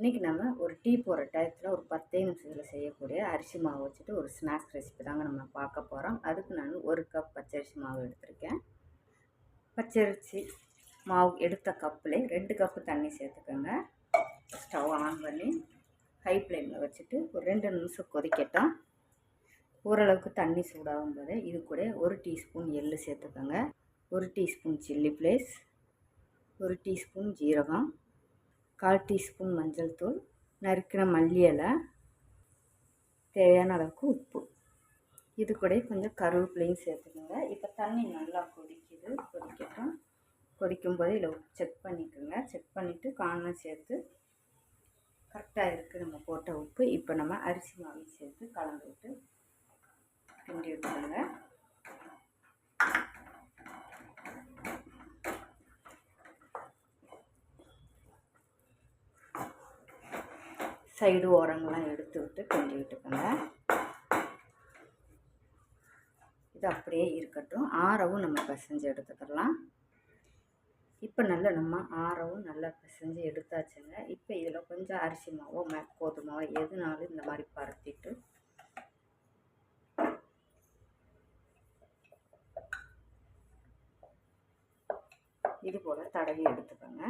இன்றைக்கி நம்ம ஒரு டீ போடுற டயத்தில் ஒரு பத்தே நிமிஷத்தில் செய்யக்கூடிய அரிசி மாவு வச்சுட்டு ஒரு ஸ்நாக்ஸ் ரெசிபி தாங்க நம்ம பார்க்க போகிறோம் அதுக்கு நான் ஒரு கப் பச்சரிசி மாவு எடுத்திருக்கேன். பச்சரிசி மாவு எடுத்த கப்பில் ரெண்டு கப்பு தண்ணி சேர்த்துக்கோங்க. ஸ்டவ் ஆன் பண்ணி ஹை ஃப்ளேமில் வச்சுட்டு ஒரு ரெண்டு நிமிஷம் கொதிக்கட்டும். ஓரளவுக்கு தண்ணி சூடாகும் போது இது கூட ஒரு டீஸ்பூன் எள்ளு சேர்த்துக்கோங்க. ஒரு டீஸ்பூன் சில்லி ப்ளேஸ் ஒரு டீஸ்பூன் ஜீரகம் கால் டீஸ்பூன் மஞ்சள் தூள் நறுக்கின மல்லி இலை தேவையான அளவுக்கு உப்பு. இது கூட கொஞ்சம் கருவேப்பிலையும் சேர்த்துக்கோங்க. இப்போ தண்ணி நல்லா கொதிக்குது. கொதிக்கட்டும். கொதிக்கும்போது இதில் செக் பண்ணிக்கோங்க. செக் பண்ணிவிட்டு காணம் சேர்த்து கரெக்டாக இருக்குது நம்ம போட்ட உப்பு. இப்போ நம்ம அரிசி மாவு சேர்த்து கலந்து விட்டு கிண்டி விட்டுக்கோங்க சைடு ஓரங்கள்லாம் எடுத்து விட்டு கிண்டி விட்டுக்கோங்க இது அப்படியே இருக்கட்டும். ஆறவும் நம்ம பிசைஞ்சு எடுத்துக்கலாம். இப்போ நல்லா நம்ம ஆறவும் நல்லா பிசைஞ்சு எடுத்தாச்சுங்க. இப்போ இதில் கொஞ்சம் அரிசி மாவோ மே கோதுமாவோ எதுனாலும் இந்த மாதிரி பருத்திட்டு இது போல் தடவி எடுத்துக்கோங்க.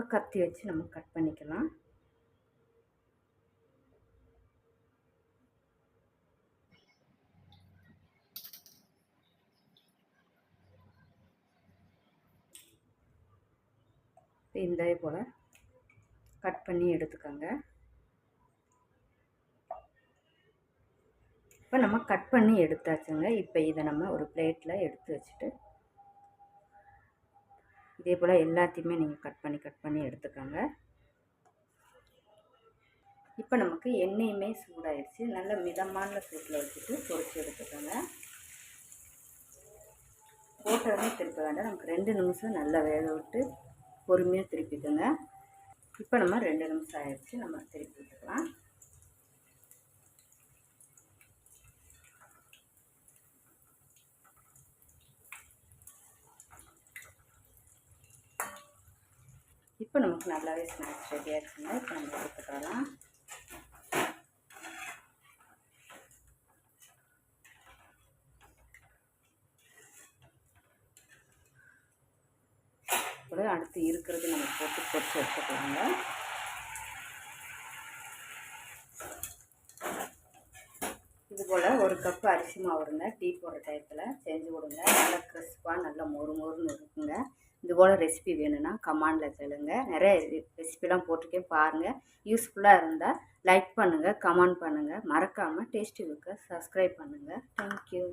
இப்போ கத்தி வச்சு நம்ம கட் பண்ணிக்கலாம். இந்த போல் கட் பண்ணி எடுத்துக்கோங்க. இப்போ நம்ம கட் பண்ணி எடுத்தாச்சுங்க. இப்போ இதை நம்ம ஒரு பிளேட்டில் எடுத்து வச்சுட்டு இதே போல் எல்லாத்தையுமே நீங்கள் கட் பண்ணி கட் பண்ணி எடுத்துக்கோங்க. இப்போ நமக்கு எண்ணெயுமே சூடாயிடுச்சு. நல்ல மிதமான சூட்டில் வச்சுட்டு பொறிச்சு எடுத்துக்கோங்க. போட்டோடனே திருப்ப வேண்டாம். நமக்கு ரெண்டு நிமிஷம் நல்லா வேக விட்டு பொறுமையாக திருப்பிக்கோங்க. இப்போ நம்ம ரெண்டு நிமிஷம் ஆயிடுச்சு. நம்ம திருப்பி விட்டுக்கலாம் இப்போ நமக்கு நல்லாவே ஸ்நாக்ஸ் ரெடியாக இருக்குங்க. இப்போ நம்ம எடுத்துக்கலாம். கூட அடுத்து இருக்கிறது நம்ம போட்டு பொறிச்சு எடுத்துக்கலாங்க. இது போல் ஒரு கப்பு அரிசி மாவு இருங்க டீ போடுற டயத்தில் செஞ்சு கொடுங்க. நல்லா கிறிஸ்பாக நல்லா மொறு மொறுன்னு இருக்குங்க. இது போல் ரெசிபி வேணும்னா கமாண்டில் கேளுங்க. நிறைய ரெசிபிலாம் போட்டிருக்கேன் பாருங்கள் யூஸ்ஃபுல்லாக இருந்தால் லைக் பண்ணுங்கள் கமெண்ட் பண்ணுங்கள் மறக்காமல் டேஸ்டி புக்கை சப்ஸ்கிரைப் பண்ணுங்கள் தேங்க்யூ